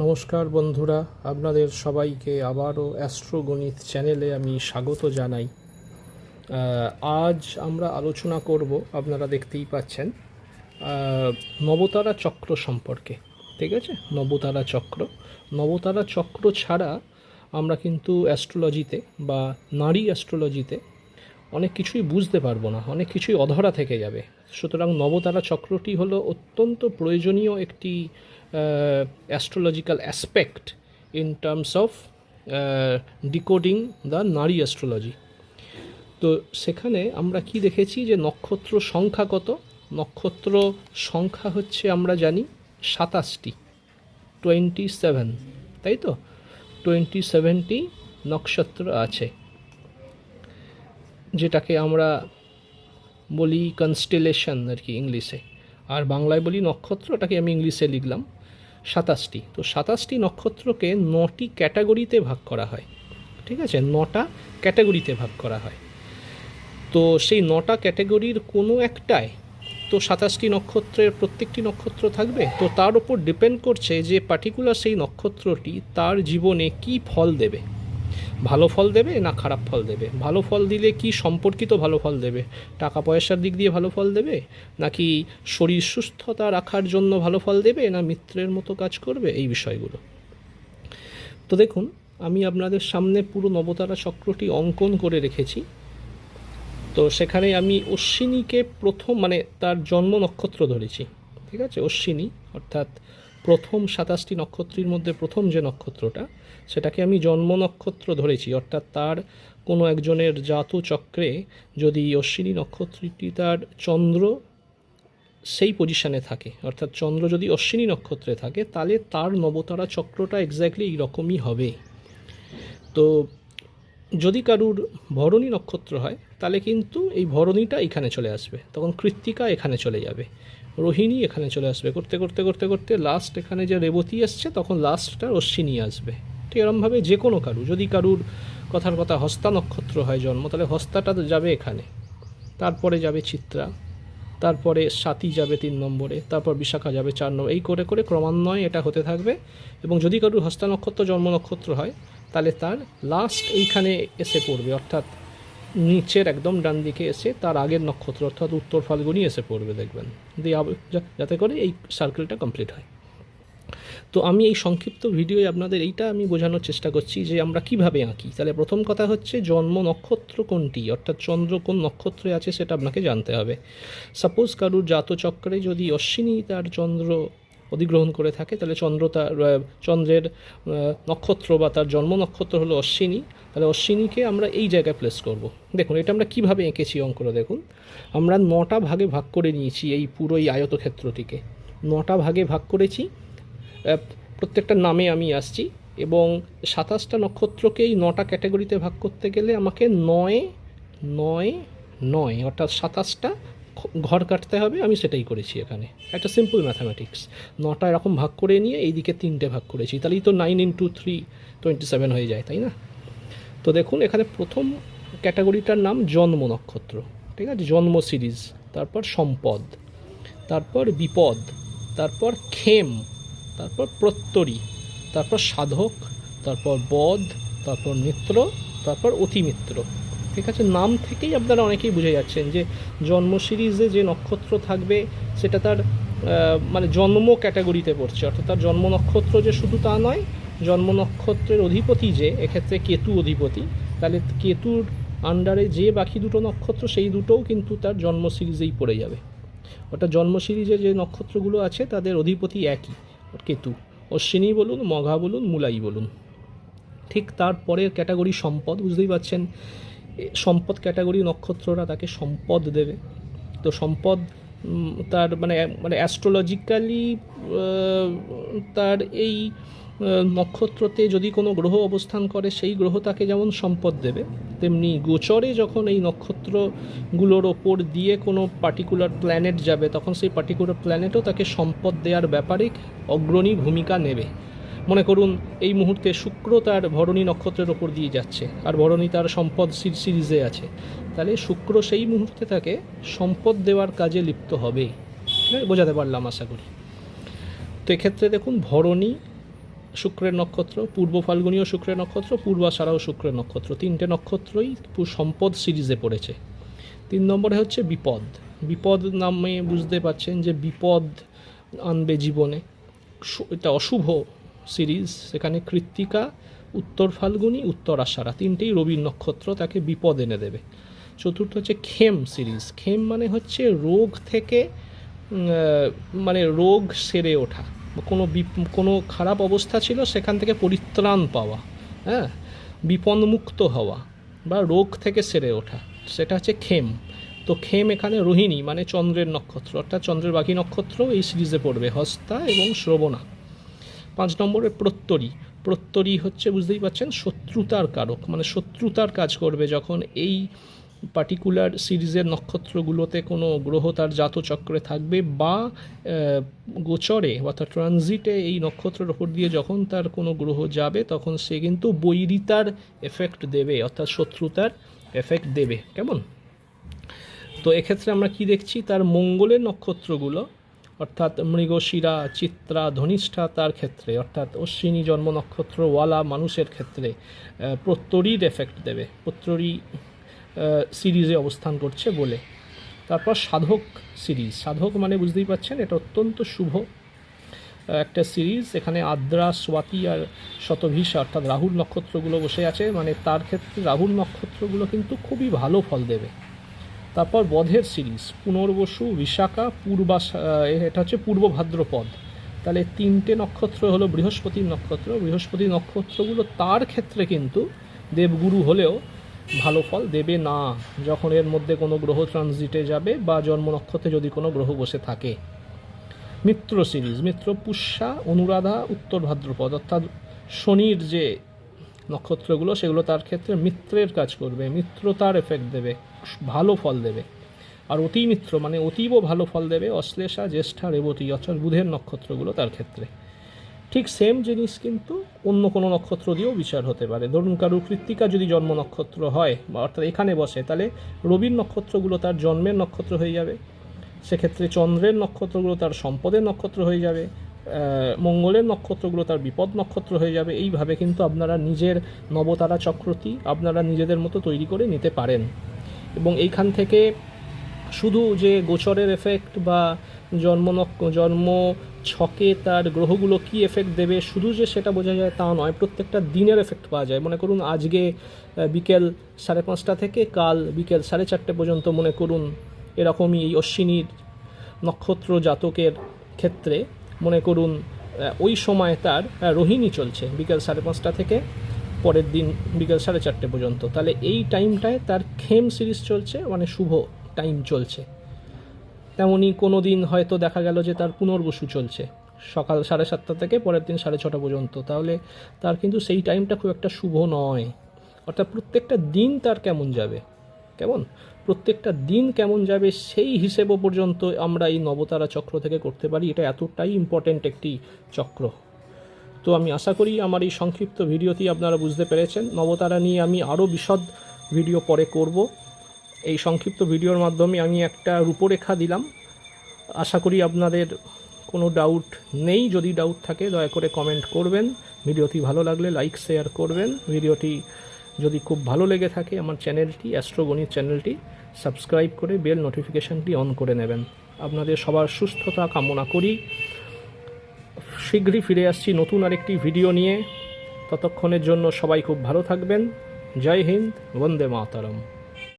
নমস্কার বন্ধুরা, আপনাদের সবাইকে আবারও অ্যাস্ট্রোগণিত চ্যানেলে আমি স্বাগত জানাই। আজ আমরা আলোচনা করব, আপনারা দেখতেই পাচ্ছেন নবতারা চক্র সম্পর্কে, ঠিক আছে? নবতারা চক্র। নবতারা চক্র ছাড়া আমরা কিন্তু অ্যাস্ট্রোলজিতে বা নারী অ্যাস্ট্রোলজিতে অনেক কিছুই বুঝতে পারব না, অনেক কিছুই অধরা থেকে যাবে। সুতরাং নবতারা চক্রটি হলো অত্যন্ত প্রয়োজনীয় একটি astrological aspect in terms of decoding the নারী অ্যাস্ট্রোলজি তো সেখানে আমরা কি দেখেছি যে নক্ষত্র সংখ্যা কত? নক্ষত্র সংখ্যা হচ্ছে আমরা জানি সাতাশটি টোয়েন্টি সেভেন তাই তো? টোয়েন্টি সেভেনটি নক্ষত্র আছে, যেটাকে আমরা বলি কনস্টেলেশন আর কি ইংলিশে। আর বাংলায় বলি নক্ষত্র, ওটাকে আমি ইংলিশে লিখলাম সাতাশটি। তো সাতাশটি নক্ষত্রকে নটি ক্যাটাগরিতে ভাগ করা হয়। ঠিক আছে? নটা ক্যাটাগরিতে ভাগ করা হয়। তো সেই নটা ক্যাটাগরির কোনো একটায় তো সাতাশটি নক্ষত্রের প্রত্যেকটি নক্ষত্র থাকবে? তো তার উপর ডিপেন্ড করছে যে পার্টিকুলার সেই নক্ষত্রটি তার জীবনে কি ফল দেবে। ভালো ফল দেবে না খারাপ ফল দেবে? ভালো ফল দিলে কি সম্পর্কিত ভালো ফল দেবে? টাকা পয়সার দিক দিয়ে ভালো ফল দেবে? নাকি শরীর সুস্থতা রাখার জন্য ভালো ফল দেবে না মিত্রের মতো কাজ করবে? এই বিষয়গুলো। তো দেখুন, আমি আপনাদের সামনে পুরো নবতারা চক্রটি অঙ্কন করে রেখেছি। তো সেখানে আমি অশ্বিনীকে প্রথম মানে তার জন্ম নক্ষত্র ধরেছি। ঠিক আছে? অশ্বিনী, অর্থাৎ প্রথম সাতাশটি নক্ষত্রের মধ্যে প্রথম যে নক্ষত্রটা, সেটাকে আমি জন্ম নক্ষত্র ধরেছি। অর্থাৎ তার কোনো একজনের জাত চক্রে যদি অশ্বিনী নক্ষত্রটি তার চন্দ্র সেই পজিশানে থাকে, অর্থাৎ চন্দ্র যদি অশ্বিনী নক্ষত্রে থাকে, তাহলে তার নবতারা চক্রটা এক্স্যাক্টলি এইরকমই হবে। তো যদি কারুর ভরণী নক্ষত্র হয়, তাহলে কিন্তু এই ভরণীটা এখানে চলে আসবে। তখন কৃত্তিকা এখানে চলে যাবে। রোহিণী এখানে চলে আসবে। করতে করতে করতে করতে লাস্ট এখানে যে রেবতী আসছে তখন লাস্টটা অশ্বিনী আসবে। ঠিক এরমভাবে যে কোনো কারু, যদি কারুর কথার কথা হস্তা নক্ষত্র হয় জন্ম, তাহলে হস্তাটা যাবে এখানে। তারপরে যাবে চিত্রা, তারপরে সাতি যাবে তিন নম্বরে, তারপর বিশাখা যাবে চার নম্বর, এই করে করে ক্রমান্বয়ে এটা হতে থাকবে। এবং যদি কারুর হস্তা নক্ষত্র, জন্ম নক্ষত্র হয়, তাহলে তার লাস্ট এইখানে এসে পড়বে, অর্থাৎ নিচের একদম ডান দিকে এসে তার আগের নক্ষত্র অর্থাৎ উত্তর ফাল্গুনি এসে পড়বে, দেখবেন। দিয়ে যাতে করে এই সার্কেলটা কমপ্লিট হয়। তো আমি এই সংক্ষিপ্ত ভিডিওয়ে আপনাদের এইটা আমি বোঝানোর চেষ্টা করছি যে আমরা কীভাবে আঁকি। তাহলে প্রথম কথা হচ্ছে জন্ম নক্ষত্র কোনটি? অর্থাৎ চন্দ্র কোন নক্ষত্রে আছে সেটা আপনাকে জানতে হবে। সাপোজ কারুর জাতচক্রে যদি অশ্বিনী তার চন্দ্র অধিগ্রহণ করে থাকে, তাহলে চন্দ্র তার চন্দ্রের নক্ষত্র বা তার জন্ম নক্ষত্র হলো অশ্বিনী। তাহলে অশ্বিনীকে আমরা এই জায়গায় প্লেস করব। দেখুন, এটা আমরা কীভাবে এঁকেছি অঙ্কটা দেখুন। আমরা নটা ভাগে ভাগ করে নিয়েছি এই পুরো এই আয়তক্ষেত্রটিকে। নটা ভাগে ভাগ করেছি প্রত্যেকটা নামে আমি আসছি এবং সাতাশটা নক্ষত্রকে এই নটা ক্যাটাগরিতে ভাগ করতে গেলে আমাকে নয় নয় নয়, অর্থাৎ সাতাশটা ঘর কাটতে হবে, আমি সেটাই করেছি এখানে। একটা সিম্পল ম্যাথামেটিক্স নটা এরকম ভাগ করে নিয়ে এইদিকে তিনটে ভাগ করেছি। তাহলেই তো nine into three twenty seven হয়ে যায়, তাই না? তো দেখুন, এখানে প্রথম ক্যাটাগরিটার নাম জন্ম নক্ষত্র, ঠিক আছে? জন্ম সিরিজ, তারপর সম্পদ, তারপর বিপদ, তারপর খেম তারপর প্রত্যরী তারপর সাধক, তারপর বধ, তারপর মিত্র, তারপর অতিমিত্র, ঠিক আছে? নাম থেকেই আপনারা অনেকেই বুঝে যাচ্ছেন যে জন্ম সিরিজে যে নক্ষত্র থাকবে, সেটা তার মানে জন্ম ক্যাটাগরিতে পড়ছে, অর্থাৎ তার জন্ম নক্ষত্র যে শুধু তা নয় জন্ম নক্ষত্রের অধিপতি যে, এক্ষেত্রে কেতু অধিপতি, তাহলে কেতুর আন্ডারে যে বাকি দুটো নক্ষত্র, সেই দুটোও কিন্তু তার জন্ম সিরিজেই পড়ে যাবে। অর্থাৎ জন্ম সিরিজে যে নক্ষত্রগুলো আছে, তাদের অধিপতি একই, কেতু। অশ্বিনী বলুন, মঘা বলুন, মুলাই বলুন। ঠিক তারপরের ক্যাটাগরি সম্পদ, বুঝতেই পারছেন? সম্পদ ক্যাটাগরি নক্ষত্ররা তাকে সম্পদ দেবে। তো সম্পদ তার মানে মানে অ্যাস্ট্রোলজিক্যালি তার এই নক্ষত্রতে যদি কোনো গ্রহ অবস্থান করে, সেই গ্রহ তাকে যেমন সম্পদ দেবে, তেমনি গোচরে যখন এই নক্ষত্রগুলোর ওপর দিয়ে কোনো পার্টিকুলার প্ল্যানেট যাবে, তখন সেই পার্টিকুলার প্ল্যানেটও তাকে সম্পদ দেওয়ার ব্যাপারে অগ্রণী ভূমিকা নেবে। মনে করুন, এই মুহূর্তে শুক্র তার ভরণী নক্ষত্রের ওপর দিয়ে যাচ্ছে, আর ভরণী তার সম্পদ সিরিজে আছে। তাহলে শুক্র সেই মুহূর্তে তাকে সম্পদ দেওয়ার কাজে লিপ্ত হবে? বোঝাতে পারলাম আশা করি। তো এক্ষেত্রে দেখুন, ভরণী শুক্রের নক্ষত্র, পূর্ব ফাল্গুনীয় শুক্রের নক্ষত্র পূর্বাষাঢ়াও শুক্রের নক্ষত্র। তিনটে নক্ষত্রই সম্পদ সিরিজে পড়েছে। তিন নম্বরে হচ্ছে বিপদ। বিপদ নামে বুঝতে পারছেন যে বিপদ আনবে জীবনে। এটা অশুভ সিরিজ সেখানে কৃত্তিকা, উত্তর ফাল্গুনি, উত্তর আষাঢ়া। তিনটেই রবির নক্ষত্র, তাকে বিপদ এনে দেবে। চতুর্থ হচ্ছে খেম সিরিজ খেম মানে হচ্ছে রোগ থেকে মানে রোগ সেরে ওঠা। কোনো কোনো খারাপ অবস্থা ছিল, সেখান থেকে পরিত্রাণ পাওয়া হ্যাঁ? বিপন্মুক্ত হওয়া বা রোগ থেকে সেরে ওঠা, সেটা হচ্ছে খেম তো খেম এখানে রোহিণী মানে চন্দ্রের নক্ষত্র, অর্থাৎ চন্দ্রের বাকি নক্ষত্র এই সিরিজে পড়বে, হস্তা এবং শ্রবণা। পাঁচ নম্বরে প্রত্যরী প্রত্যরী হচ্ছে বুঝতেই পারছেন শত্রুতার কারক মানে শত্রুতার কাজ করবে যখন এই পার্টিকুলার সিরিজের নক্ষত্রগুলোতে কোনো গ্রহ তার জাতচক্রে থাকবে বা গোচরে অর্থাৎ ট্রানজিটে এই নক্ষত্রের ওপর দিয়ে যখন তার কোনো গ্রহ যাবে, তখন সে কিন্তু বৈরিতার এফেক্ট দেবে, অর্থাৎ শত্রুতার এফেক্ট দেবে। কেমন? তো এক্ষেত্রে আমরা কি দেখছি? তার মঙ্গলের নক্ষত্রগুলো, অর্থাৎ মৃগশিরা, চিত্রা, ধনিষ্ঠা তার ক্ষেত্রে, অর্থাৎ অশ্বিনী জন্ম নক্ষত্রওয়ালা মানুষের ক্ষেত্রে প্রত্যরীর এফেক্ট দেবে। প্রত্যরী সিরিজে অবস্থান করছে বলে। তারপর সাধক সিরিজ। সাধক মানে বুঝতেই পারছেন এটা অত্যন্ত শুভ একটা সিরিজ। এখানে আদ্রা, স্বাতি আর শতভিসা অর্থাৎ রাহুল নক্ষত্রগুলো বসে আছে। মানে তার ক্ষেত্রে রাহুল নক্ষত্রগুলো কিন্তু খুবই ভালো ফল দেবে। তারপর বধের সিরিজ। পুনর্বসু, বিশাখা পূর্বাশ এটা হচ্ছে পূর্ব ভাদ্রপদ তাহলে তিনটে নক্ষত্র হলো বৃহস্পতির নক্ষত্র। বৃহস্পতি নক্ষত্রগুলো তার ক্ষেত্রে কিন্তু দেবগুরু হলেও ভালো ফল দেবে না, যখন এর মধ্যে কোনো গ্রহ ট্রানজিটে যাবে বা জন্ম নক্ষত্রে যদি কোনো গ্রহ বসে থাকে। মিত্র সিরিজ, মিত্র পুষ্যা, অনুরাধা, উত্তর ভাদ্রপদ, অর্থাৎ শনির যে নক্ষত্রগুলো, সেগুলো তার ক্ষেত্রে মিত্রের কাজ করবে মিত্রতার এফেক্ট দেবে, ভালো ফল দেবে। আর অতি মিত্র মানে অতীব ভালো ফল দেবে, অশ্লেষা, জ্যেষ্ঠা, রেবতী, অর্থাৎ বুধের নক্ষত্রগুলো তার ক্ষেত্রে। ঠিক সেম জিনিস কিন্তু অন্য কোনো নক্ষত্র দিয়েও বিচার হতে পারে। ধরুন কারু কৃত্তিকা যদি জন্ম নক্ষত্র হয়, বা অর্থাৎ এখানে বসে, তাহলে রবির নক্ষত্রগুলো তার জন্মের নক্ষত্র হয়ে যাবে। সেক্ষেত্রে চন্দ্রের নক্ষত্রগুলো তার সম্পদের নক্ষত্র হয়ে যাবে মঙ্গলের নক্ষত্রগুলো তার বিপদ নক্ষত্র হয়ে যাবে। এইভাবে কিন্তু আপনারা নিজের নবতারা চক্রটি আপনারা নিজেদের মতো তৈরি করে নিতে পারেন। এবং এইখান থেকে শুধু যে গোচরের এফেক্ট বা জন্ম নক্ষ- জন্ম ছকে তার গ্রহগুলো কি এফেক্ট দেবে? শুধু যে সেটা বোঝা যায় তা নয়, প্রত্যেকটা দিনের এফেক্ট পাওয়া যায়। মনে করুন, আজকে বিকেল সাড়ে পাঁচটা থেকে কাল বিকেল সাড়ে চারটে পর্যন্ত মনে করুন, এরকমই এই অশ্বিনীর নক্ষত্র জাতকের ক্ষেত্রে মনে করুন ওই সময় তার রোহিণী চলছে বিকেল সাড়ে পাঁচটা থেকে পরের দিন বিকেল সাড়ে চারটে পর্যন্ত। তাহলে এই টাইমটায় তার খেম সিরিজ চলছে মানে শুভ টাইম চলছে। তেমনই কোনো দিন হয়তো দেখা গেল যে তার পুনর্বসু চলছে। সকাল সাড়ে সাতটা থেকে পরের দিন সাড়ে ছটা পর্যন্ত। তাহলে তার কিন্তু সেই টাইমটা খুব একটা শুভ নয়। অর্থাৎ প্রত্যেকটা দিন তার কেমন যাবে? কেমন? প্রত্যেকটা দিন কেমন যাবে সেই হিসেবও পর্যন্ত আমরা এই নবতারা চক্র থেকে করতে পারি। এটা এতটাই ইম্পর্ট্যান্ট একটি চক্র। তো আমি আশা করি আমার এই সংক্ষিপ্ত ভিডিওটি আপনারা বুঝতে পেরেছেন। নবতারা নিয়ে আমি আরও বিশদ ভিডিও পরে করব। এই সংক্ষিপ্ত ভিডিওর মাধ্যমে আমি একটা রূপরেখা দিলাম। আশা করি আপনাদের কোনো ডাউট নেই। যদি ডাউট থাকে, দয়া করে কমেন্ট করবেন। ভিডিওটি ভালো লাগলে লাইক শেয়ার করবেন। ভিডিওটি যদি খুব ভালো লেগে থাকে, আমার চ্যানেলটি অ্যাস্ট্রোগণিত চ্যানেলটি সাবস্ক্রাইব করে বেল নোটিফিকেশনটি অন করে নেবেন। আপনাদের সবার সুস্থতা কামনা করি। শীঘ্রই ফিরে আসছি নতুন আরেকটি ভিডিও নিয়ে। ততক্ষণের জন্য সবাই খুব ভালো থাকবেন। জয় হিন্দ, বন্দে মাতারম।